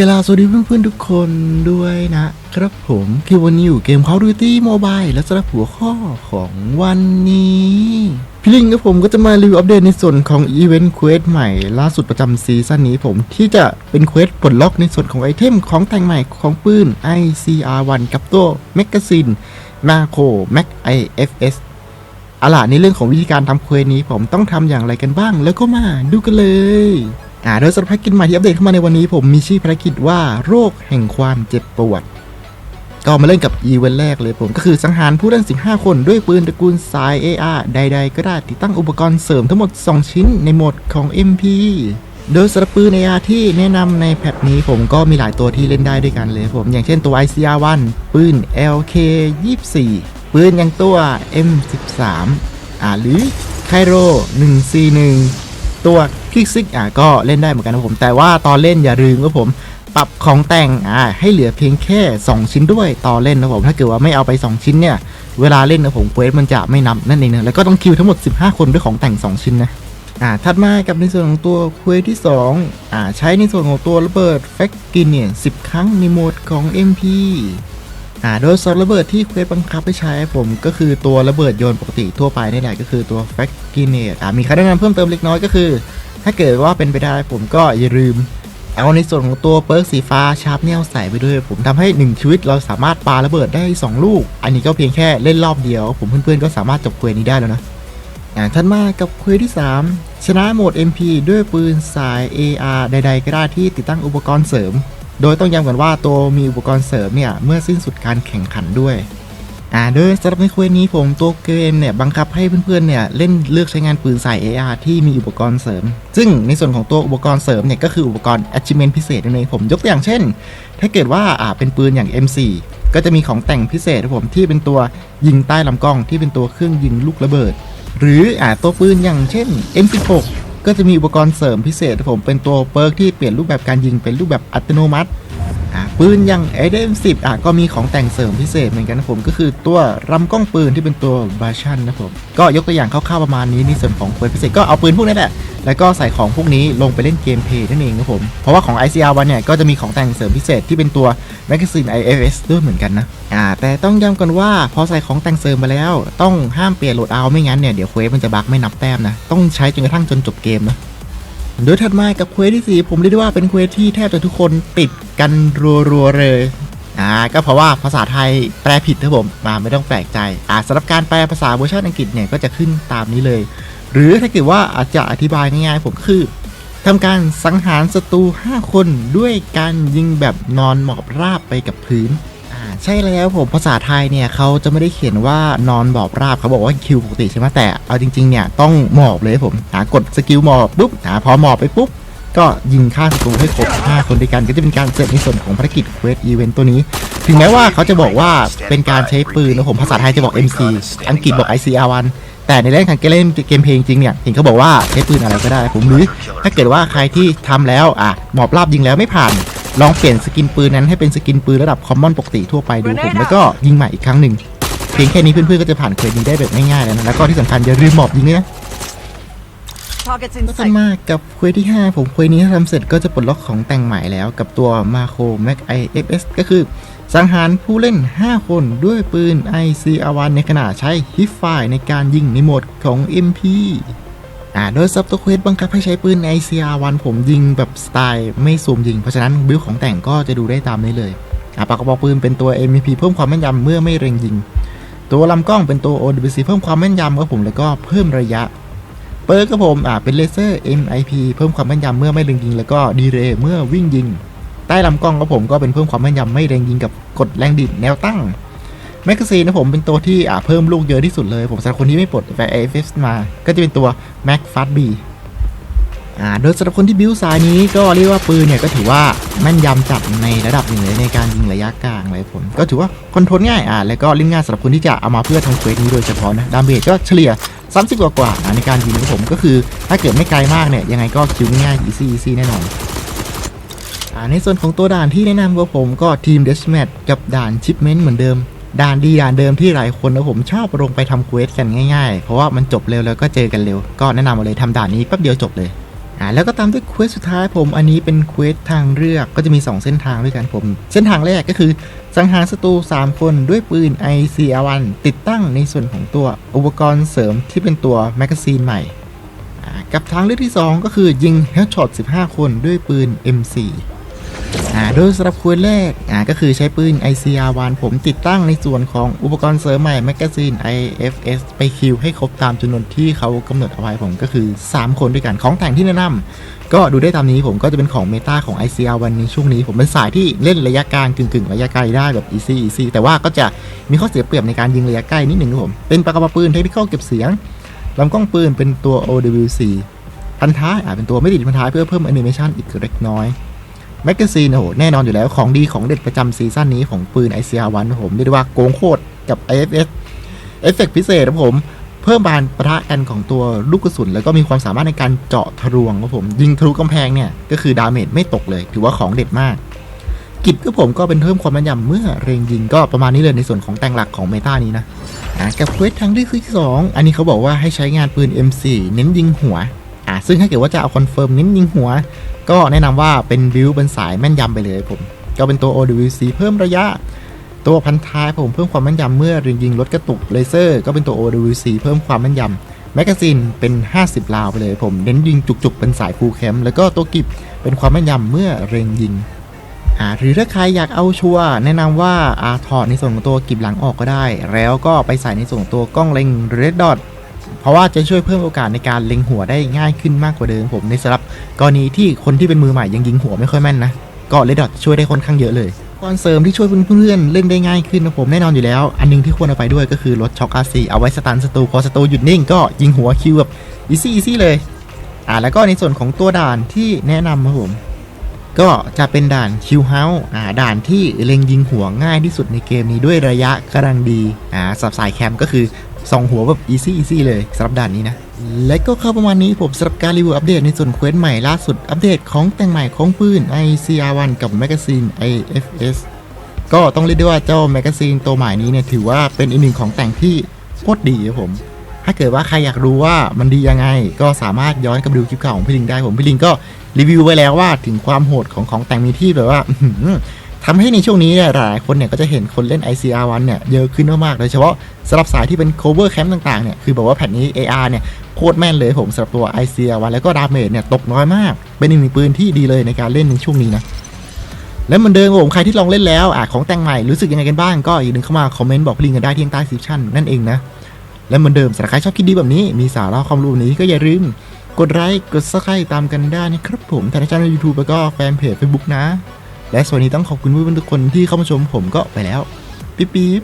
กลาสวัสดีเพื่อนๆทุกคนด้วยนะครับผมคือวันนี้อยู่เกม Call of Duty Mobile และสำหรับหัวข้อของวันนี้พี่ลิงกับผมก็จะมารีวิวอัปเดตในส่วนของอีเวนต์เควสใหม่ล่าสุดประจำซีซั่นนี้ผมที่จะเป็นเควสปลดล็อกในส่วนของไอเทมของแต่งใหม่ของปืน ICR1 กับตัวแมกกาซีนนาโคแม็ก IFS เอาล่ะในเรื่องของวิธีการทำเควสนี้ผมต้องทำอย่างไรกันบ้างแล้วก็มาดูกันเลย อ่าโดยสำหรับภารกิจใหม่ที่อัปเดตเข้ามาในวันนี้ ผมมีชื่อภารกิจว่าโรคแห่งความเจ็บปวด ก็มาเล่นกับอีเวนต์แรกเลยผมก็คือสังหารผู้เล่น 15 คนด้วยปืนตระกูลสาย AR ใด ๆ ก็ได้ติดตั้งอุปกรณ์เสริมทั้งหมด 2 ชิ้นในโหมดของ MP โดยสำหรับปืน AR ที่แนะนำในแพทนี้ผมก็มีหลายตัวที่เล่นได้ด้วยกันเลยผม อย่างเช่นตัว ICR1 ปืน LK24 ปืนอย่างตัว M13 อ่าหรือไคโร141 ตัว พิกซิกอะก็เล่นได้เหมือนกันนะผม แต่ว่าตอนเล่นอย่าลืมว่าผม ปรับของแต่งอ่าให้เหลือเพียงแค่ 2 ชิ้นด้วยต่อเล่นนะผม ถ้าเกิดว่าไม่เอาไป 2 ชิ้นเนี่ย เวลาเล่นนะผมเควสมันจะไม่นับนั่นเองนะแล้วก็ต้องคิวทั้งหมด 15 คนด้วยของแต่ง 2 ชิ้นนะอ่าถัดมากับในส่วนของตัวเควสที่2อ่าใช้ในส่วนของตัวระเบิดแฟกกินเนี่ย10ครั้งในโหมดของ MP อ่าโดยซอสระเบิดที่เควสบังคับให้ใช้ผมก็คือตัวระเบิดโยนปกติทั่วไปนี่แหละก็คือตัวแฟกกินเนี่อ่ามีคำแนะนำเพิ่มเติมเล็กน้อยก็คือ ถ้าเกิดว่าเป็นไปได้ผมก็อย่าลืม เอาในส่วนของตัวเปิร์กสีฟ้าชาร์ปเนี่ยใส่ไปด้วย ผมทำให้ 1 ชีวิตเราสามารถปาระเบิดได้ 2 ลูก อันนี้ก็เพียงแค่เล่นรอบเดียว ผมเพื่อนๆก็สามารถจบเควสนี้ได้แล้วนะอ่าท่านมากับเควสที่ 3 ชนะโหมด MP ด้วยปืนสาย AR ใด ๆ ก็ได้ที่ติดตั้งอุปกรณ์เสริม โดยต้องย้ำกันว่าตัวมีอุปกรณ์เสริมเนี่ยเมื่อสิ้นสุดการแข่งขันด้วย อ่าโดยสำหรับในเควสนี้ผมตัวเกมเนี่ยบังคับให้เพื่อนๆเนี่ยเล่นเลือกใช้งานปืนสาย AR ที่มีอุปกรณ์เสริม ซึ่งในส่วนของตัวอุปกรณ์เสริมเนี่ยก็คืออุปกรณ์ achievement พิเศษนั่นเองผมยกตัวอย่างเช่น ถ้าเกิดว่าอ่าเป็นปืนอย่าง M4 ก็จะมีของแต่งพิเศษครับผมที่เป็นตัวยิงใต้ลำกล้องที่เป็นตัวเครื่องยิงลูกระเบิด หรืออ่าตัวปืนอย่างเช่น M16 ก็จะมีอุปกรณ์เสริมพิเศษครับผมเป็นตัวเปิร์กที่เปลี่ยนรูปแบบการยิงเป็นรูปแบบอัตโนมัติ อะปืนอย่าง ADM10 อะก็มีของแต่งเสริมพิเศษเหมือนกันนะผมก็คือตัวลำกล้องปืนที่เป็นตัวบาชันนะผมก็ยกตัวอย่างคร่าวๆประมาณนี้ในส่วนของเควสพิเศษก็เอาปืนพวกนี้แหละแล้วก็ใส่ของพวกนี้ลงไปเล่นเกมเพย์นั่นเองครับผม เพราะว่าของ ICR วันเนี่ยก็จะมีของแต่งเสริมพิเศษที่เป็นตัว Magazine IFS ด้วยเหมือนกันนะอ่าแต่ต้องย้ำก่อนว่าพอใส่ของแต่งเสริมมาแล้ว ต้องห้ามเปลี่ยนโหลดเอาไม่งั้นเนี่ยเดี๋ยวเควสมันจะบั๊กไม่นับแต้มนะ ต้องใช้จนกระทั่งจนจบเกมนะโดยถัดมากับเควสที่ 4 ผมเรียกได้ว่าเป็นเควสที่แทบจะทุกคนติด กันรัวๆเลยอ่าก็เพราะว่าภาษาไทยแปลผิดครับผมมาไม่ต้องแปลกใจอ่าสำหรับการแปลภาษาเวอร์ชันอังกฤษเนี่ยก็จะขึ้นตามนี้เลย หรือถ้าเกิดว่าอาจจะอธิบายง่ายๆผมคือทำการสังหารศัตรู 5 คนด้วยการยิงแบบนอนหมอบราบไปกับพื้นอ่าใช่แล้วผมภาษาไทยเนี่ยเขาจะไม่ได้เขียนว่านอนหมอบราบเขาบอกว่าคิวปกติใช่ไหมแต่เอาจริงๆเนี่ยต้องหมอบเลยผมหากดสกิลหมอบปุ๊บอ่าพอหมอบไปปุ๊บ ก็ยิงฆ่าศัตรูให้ครบ5คนด้วยกันก็จะเป็นการเสร็จในส่วนของภารกิจเควสอีเวนต์ตัวนี้ ถึงแม้ว่าเขาจะบอกว่าเป็นการใช้ปืนนะผมภาษาไทยจะบอก MC อังกฤษบอก ICR1 แต่ในเรื่องของเกมเล่นเกมเพลงจริงเนี่ยเห็นเขาบอกว่าใช้ปืนอะไรก็ได้ผมหรือถ้าเกิดว่าใครที่ทำแล้วอะหมอบราบยิงแล้วไม่ผ่าน ลองเปลี่ยนสกินปืนนั้นให้เป็นสกินปืนระดับคอมมอนปกติทั่วไปดูผมแล้วก็ยิงใหม่อีกครั้งหนึ่งเพียงแค่นี้เพื่อนๆก็จะผ่านเควสนี้ได้แบบง่ายๆแล้วนะแล้วก็ที่สำคัญอย่าลืมหมอบยิงด้วยนะ ก็จะมากับเควสที่ 5 ผมเควสนี้ถ้าทำเสร็จก็จะปลดล็อกของแต่งใหม่แล้วกับตัว Macro Mac IFS ก็คือ สังหารผู้เล่น 5 คนด้วยปืน ICR1 ในขณะใช้ฮิฟไฟในการยิงในโหมดของ MP อ่าโดยซับตัวเควสบังคับให้ใช้ปืน ICR1 ผมยิงแบบสไตล์ไม่ซูมยิง เพราะฉะนั้นบิลของแต่งก็จะดูได้ตามนี้เลยอ่าปากกระบอกปืนเป็นตัว MP เพิ่มความแม่นยำเมื่อไม่เร็งยิง ตัวลำกล้องเป็นตัว OWC เพิ่มความแม่นยำครับผมแล้วก็เพิ่มระยะ เปิร์กครับผมอ่าเป็นเลเซอร์ MIP เพิ่มความแม่นยำเมื่อไม่เล็งยิง แล้วก็ดีเรย์เมื่อวิ่งยิง ใต้ลำกล้องครับผมก็เป็นเพิ่มความแม่นยำไม่เล็งยิงกับกดแรงดิดแนวตั้งแมกกาซีนนะผมเป็นตัวที่อ่าเพิ่มลูกเยอะที่สุดเลย ผมสำหรับคนที่ไม่ปลดแฟร์ AFS มา ก็จะเป็นตัว Mac Fast B อ่าโดยสำหรับคนที่บิวสายนี้ก็เรียกว่าปืนเนี่ยก็ถือว่าแม่นยำจัดในระดับหนึ่งเลยในการยิงระยะกลางเลยผมก็ถือว่าคอนโทรลง่ายอ่าแล้วก็เล่นง่ายสำหรับคนที่จะเอามาเพื่อทำเควสนี้โดยเฉพาะนะดาเมจก็เฉลี่ย 30 กว่ากว่าในการยิงของผมก็คือถ้าเกิดไม่ไกลมากเนี่ยยังไงก็คิวง่ายๆ easy easy แน่นอนอ่าในส่วนของตัวด่านที่แนะนำกับผมก็ทีมเดชแมทกับด่านชิปเมนต์เหมือนเดิมด่านดีด่านเดิมที่หลายคนนะผมชอบลงไปทำเควสกันง่ายๆ เพราะว่ามันจบเร็วแล้วก็เจอกันเร็ว ก็แนะนำมาเลยทำด่านนี้แป๊บเดียวจบเลย อ่าแล้วก็ตามด้วยเควสสุดท้ายผมอันนี้เป็นเควสทางเลือกก็จะมี 2 เส้นทางด้วยกันผม เส้นทางแรกก็คือสังหารศัตรู3 คนด้วยปืน ICR1 ติดตั้งในส่วนของตัวอุปกรณ์เสริมที่เป็นตัวแมกกาซีนใหม่กับทางเลือกที่ 2 ก็คือยิงเฮดช็อต15 คนด้วยปืน M4 อ่าโดยสำหรับควสแรกอ่าก็คือใช้ปืน ICR1 ผมติดตั้งในส่วนของอุปกรณ์เสริมใหม่แมกกาซีน IFS ไปคิวให้ครบตามจำนวนที่เขากำหนดเอาไว้ผมก็คือ 3 คนด้วยกันของแต่งที่แนะนำก็ดูได้ตามนี้ผมก็จะเป็นของเมตาของ ICR1 ในช่วงนี้ ผมเป็นสายที่เล่นระยะกลางกึ่งๆ ระยะไกลได้แบบ easy easy แต่ว่าก็จะมีข้อเสียเปรียบในการยิงระยะใกล้นิดหนึ่งครับผมเป็นปากกระบอกปืนเทคนิคเก็บเสียงลำกล้องปืนเป็นตัว OWC พันท้ายอาจเป็นตัวไม่ติดพันท้ายเพื่อเพิ่มแอนิเมชันอีกเล็กน้อย แมกกาซีนโอ้โหแน่นอนอยู่แล้วของดีของเด็ดประจำซีซั่นนี้ของปืน ICR1 ครับผมเรียกได้ว่าโกงโคตรกับ IFS เอฟเฟกต์พิเศษครับผม เพิ่มบานประทะกันของตัวลูกกระสุน แล้วก็มีความสามารถในการเจาะทะลวงครับผม ยิงทะลุกำแพงเนี่ย ก็คือดาเมจไม่ตกเลย ถือว่าของเด็ดมาก กิจก็ผมก็เป็นเพิ่มความแม่นยำเมื่อเรงยิงก็ประมาณนี้เลยในส่วนของแต่งหลักของเมตานี้นะอะกับเควสทางที่ที่สองอันนี้เขาบอกว่าให้ใช้งานปืน M4 เน้นยิงหัว อะซึ่งถ้าเกิดว่าจะเอาคอนเฟิร์มเน้นยิงหัว ก็แนะนำว่าเป็นบิวเป็นสายแม่นยำไปเลยผม ก็เป็นตัว OWC เพิ่มระยะ ตัวพันท้ายผมเพิ่มความแม่นยำเมื่อยิงรถกระตุกเลเซอร์ก็เป็นตัว OWC เพิ่มความแม่นยำแมกกาซีนเป็น 50 ลาวไปเลยผม เน้นยิงจุกๆ เป็นสายฟูลแคมแล้วก็ตัวกิบเป็นความแม่นยำเมื่อเร็งยิง อ่า หรือถ้าใครอยากเอาชัวร์แนะนำว่าอาถอดในส่วนของตัวกิบหลังออกก็ได้ แล้วก็ไปใส่ในส่วนของตัวกล้องเล็ง Red Dot เพ ราะว่าจะช่วยเพิ่มโอกาสในการเล็งหัวได้ง่ายขึ้นมากกว่าเดิมผมในสำหรับกรณีที่คนที่เป็นมือใหม่ยังยิงหัวไม่ค่อยแม่นนะก็เลดดอทช่วยได้ค่อนข้างเยอะเลยก่อนเสริมที่ช่วยเพื่อนๆเล่นได้ง่ายขึ้นนะผมแน่นอนอยู่แล้ว อันหนึงที่ควรเอาไปด้วยก็คือรถช็อคอาซีเอาไว้สตันศัตรูพอศัตรูหยุดนิ่งก็ยิงหัวคิวแบบอีซี่อีซี่เลยอ่าแล้วก็ในส่วนของตัวด่านที่แนะนำครับผมก็จะเป็นด่านคิวเฮาส์อ่าด่านที่เล็งยิงหัวง่ายที่สุดในเกมนี้ด้วยระยะกำลังดีอ่าสับสายแคมก็คือ สองหัวแบบอีซี่อีซี่เลยสำหรับด่านนี้นะ และก็เข้าประมาณนี้ผมสำหรับการรีวิวอัปเดตในส่วนเควสใหม่ล่าสุดอัปเดตของแต่งใหม่ของปืน ICR1 กับแมกกาซีน IFS ก็ต้องเรียกได้ว่าเจ้าแมกกาซีนตัวใหม่นี้เนี่ยถือว่าเป็นอีกหนึ่งของแต่งที่โคตรดีครับผม ถ้าเกิดว่าใครอยากรู้ว่ามันดียังไง ก็สามารถย้อนกลับดูคลิปเก่าของพี่ลิงได้ผมพี่ลิงก็รีวิวไว้แล้วว่าถึงความโหดของของแต่งมีที่แบบว่า ทำให้ในช่วงนี้เนี่ยหลายคนเนี่ยก็จะเห็นคนเล่น ICR1 เนี่ยเยอะขึ้นมากๆโดยเฉพาะสำหรับสายที่เป็น cover camp ต่างๆเนี่ยคือบอกว่าแผ่นนี้ AR เนี่ยโคตรแม่นเลยผมสำหรับตัว ICR1 แล้วก็ดาเมจเนี่ยตกน้อยมาก เป็นอีกหนึ่งปืนที่ดีเลยในการเล่นในช่วงนี้นะและเหมือนเดิมผมใครที่ลองเล่นแล้วอะของแต่งใหม่รู้สึกยังไงกันบ้างก็อย่าลืมเข้ามาคอมเมนต์บอกพี่ลิงกันได้ที่ใต้ซีชั่นนั่นเองนะและเหมือนเดิมสำหรับใครชอบคลิปดีแบบนี้มีสาระความรู้แบบนี้ก็อย่าลืมกดไลค์กดซับสไครต์ตามกันได้นะครับผมทางช่องยูทูบแล้วก็แฟนเพจ Facebook นะ และสวัสดีต้องขอบคุณเพื่อนๆทุกคนที่เข้ามาชมผมก็ไปแล้ว ปิ๊บปิ๊บ